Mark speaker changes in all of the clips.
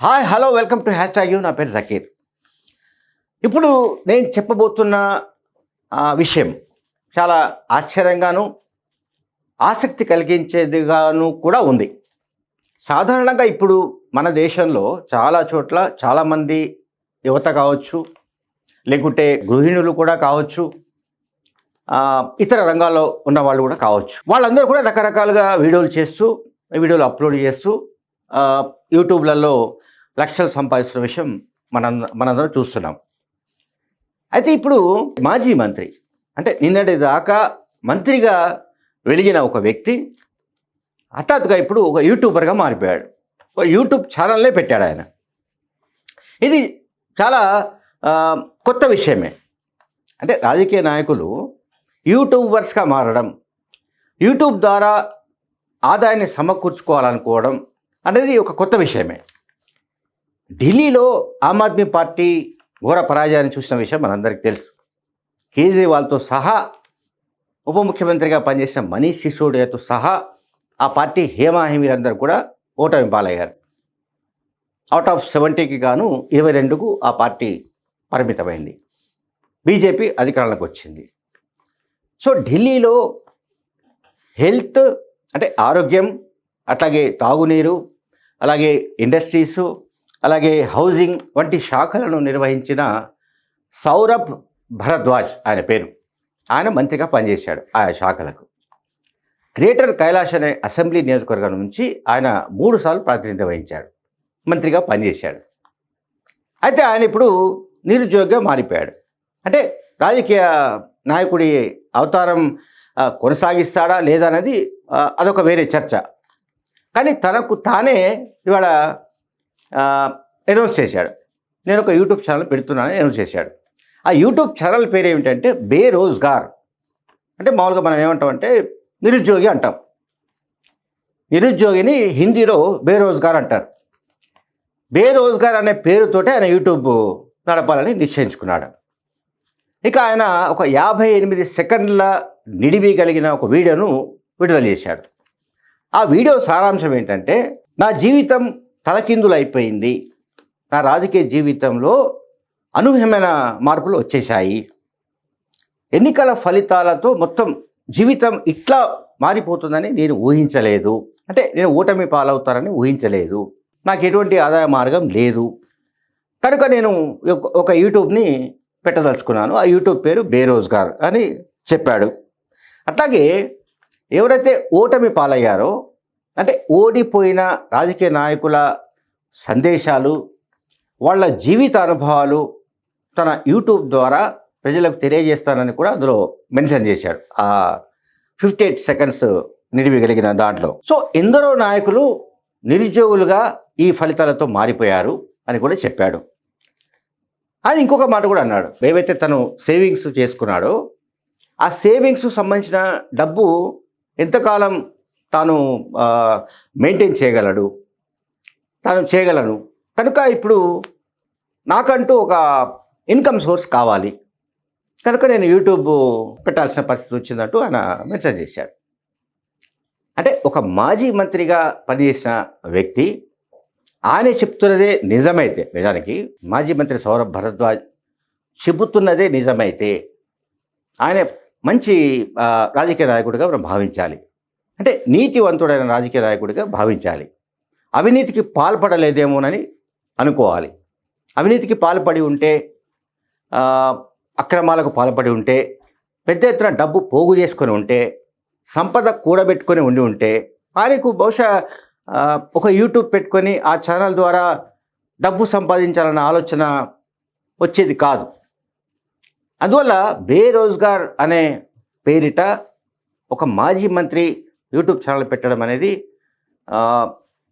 Speaker 1: Hi hello welcome to hashtag you. నా పేరు జకీర్. ఇప్పుడు నేను చెప్పబోతున్న విషయం చాలా ఆశ్చర్యంగాను ఆసక్తి కలిగించేదిగాను కూడా ఉంది. సాధారణంగా ఇప్పుడు మన దేశంలో చాలా చోట్ల చాలామంది యువత కావచ్చు లేకుంటే గృహిణులు కూడా కావచ్చు ఇతర రంగాల్లో ఉన్న వాళ్ళు కూడా కావచ్చు. వాళ్ళందరూ కూడా రకరకాలుగా వీడియోలు చేస్తూ వీడియోలు అప్లోడ్ చేస్తూ యూట్యూబ్లలో లక్షలు సంపాదిస్తున్న విషయం మన మనందరం చూస్తున్నాం. అయితే ఇప్పుడు మాజీ మంత్రి అంటే నిన్నటి దాకా మంత్రిగా వెలిగిన ఒక వ్యక్తి హఠాత్తుగా ఇప్పుడు ఒక యూట్యూబర్గా మారిపోయాడు. ఒక యూట్యూబ్ ఛానల్నే పెట్టాడు ఆయన. ఇది చాలా కొత్త విషయమే. అంటే రాజకీయ నాయకులు యూట్యూబర్స్గా మారడం యూట్యూబ్ ద్వారా ఆదాయాన్ని సమకూర్చుకోవాలనుకోవడం అనేది ఒక కొత్త విషయమే. ఢిల్లీలో ఆమ్ ఆద్మీ పార్టీ ఘోర పరాజయాన్ని చూసిన విషయం మనందరికీ తెలుసు. కేజ్రీవాల్తో సహా ఉప ముఖ్యమంత్రిగా పనిచేసిన మనీష్ సిసోడియాతో సహా ఆ పార్టీ హేమాహిమీలందరూ కూడా ఓటమి పాలయ్యారు. అవుట్ ఆఫ్ సెవెంటీకి గాను ఇరవై రెండుకు ఆ పార్టీ పరిమితమైంది. బీజేపీ అధికారంలోకి వచ్చింది. సో ఢిల్లీలో హెల్త్ అంటే ఆరోగ్యం అట్లాగే తాగునీరు అలాగే ఇండస్ట్రీసు అలాగే హౌసింగ్ వంటి శాఖలను నిర్వహించిన సౌరభ్ భరద్వాజ్ ఆయన పేరు. ఆయన మంత్రిగా పనిచేశాడు ఆయా శాఖలకు. గ్రేటర్ కైలాష్ అనే అసెంబ్లీ నియోజకవర్గం నుంచి ఆయన మూడు సార్లు ప్రాతినిధ్యం వహించాడు. మంత్రిగా పనిచేశాడు. అయితే ఆయన ఇప్పుడు నిరుద్యోగిగా మారిపోయాడు. అంటే రాజకీయ నాయకుడి అవతారం కొనసాగిస్తాడా లేదా అనేది అదొక వేరే చర్చ. కానీ తనకు తానే ఇవాళ అనౌన్స్ చేశాడు. నేను ఒక యూట్యూబ్ ఛానల్ పెడుతున్నానని అనౌన్స్ చేశాడు. ఆ యూట్యూబ్ ఛానల్ పేరు ఏమిటంటే బేరోజ్గార్. అంటే మామూలుగా మనం ఏమంటాం అంటే నిరుద్యోగి అంటాం. నిరుద్యోగిని హిందీలో బేరోజ్గార్ అంటారు. బేరోజ్గార్ అనే పేరుతోటే ఆయన యూట్యూబ్ నడపాలని నిశ్చయించుకున్నాడు. ఇక ఆయన ఒక యాభై ఎనిమిది సెకండ్ల నిడివి కలిగిన ఒక వీడియోను విడుదల చేశాడు. ఆ వీడియో సారాంశం ఏంటంటే నా జీవితం తలకిందులైపోయింది. నా రాజకీయ జీవితంలో అనూహ్యమైన మార్పులు వచ్చేశాయి. ఎన్నికల ఫలితాలతో మొత్తం జీవితం ఇట్లా మారిపోతుందని నేను ఊహించలేదు. అంటే నేను ఓటమి పాలవుతానని ఊహించలేదు. నాకు ఎటువంటి ఆదాయ మార్గం లేదు. కనుక నేను ఒక- ఒక యూట్యూబ్ని పెట్టదలుచుకున్నాను. ఆ యూట్యూబ్ పేరు బేరోజ్గార్ అని చెప్పాడు. అట్లాగే ఎవరైతే ఓటమి పాలయ్యారో అంటే ఓడిపోయిన రాజకీయ నాయకుల సందేశాలు వాళ్ళ జీవిత అనుభవాలు తన యూట్యూబ్ ద్వారా ప్రజలకు తెలియజేస్తానని కూడా అందులో మెన్షన్ చేశాడు. ఆ ఫిఫ్టీ ఎయిట్ సెకండ్స్ నిడివి కలిగిన దాంట్లో. సో ఎందరో నాయకులు నిరుద్యోగులుగా ఈ ఫలితాలతో మారిపోయారు అని కూడా చెప్పాడు. ఆయన ఇంకొక మాట కూడా అన్నాడు. ఏవైతే తను సేవింగ్స్ చేసుకున్నాడో ఆ సేవింగ్స్ సంబంధించిన డబ్బు ఎంతకాలం తాను మెయింటైన్ చేయగలడు. తాను చేయగలను. కనుక ఇప్పుడు నాకంటూ ఒక ఇన్కమ్ సోర్స్ కావాలి. కనుక నేను యూట్యూబ్ పెట్టాల్సిన పరిస్థితి వచ్చిందంటూ ఆయన మెన్షన్ చేశాడు. అంటే ఒక మాజీ మంత్రిగా పనిచేసిన వ్యక్తి ఆయన చెప్తున్నదే నిజమైతే నిజానికి మాజీ మంత్రి సౌరభ్ భరద్వాజ్ చెబుతున్నదే నిజమైతే ఆయన మంచి రాజకీయ నాయకుడిగా మనం భావించాలి. అంటే నీతివంతుడైన రాజకీయ నాయకుడిగా భావించాలి. అవినీతికి పాల్పడలేదేమోనని అనుకోవాలి. అవినీతికి పాల్పడి ఉంటే అక్రమాలకు పాల్పడి ఉంటే పెద్ద ఎత్తున డబ్బు పోగు చేసుకొని ఉంటే సంపద కూడబెట్టుకొని ఉండి ఉంటే ఆయనకు బహుశా ఒక యూట్యూబ్ పెట్టుకొని ఆ ఛానల్ ద్వారా డబ్బు సంపాదించాలన్న ఆలోచన వచ్చేది కాదు. అందువల్ల బేరోజ్గార్ అనే పేరిట ఒక మాజీ మంత్రి యూట్యూబ్ ఛానల్ పెట్టడం అనేది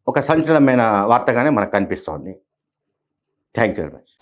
Speaker 1: ఒక సంచలనమైన వార్తగానే మనకు కనిపిస్తోంది. Thank you very much.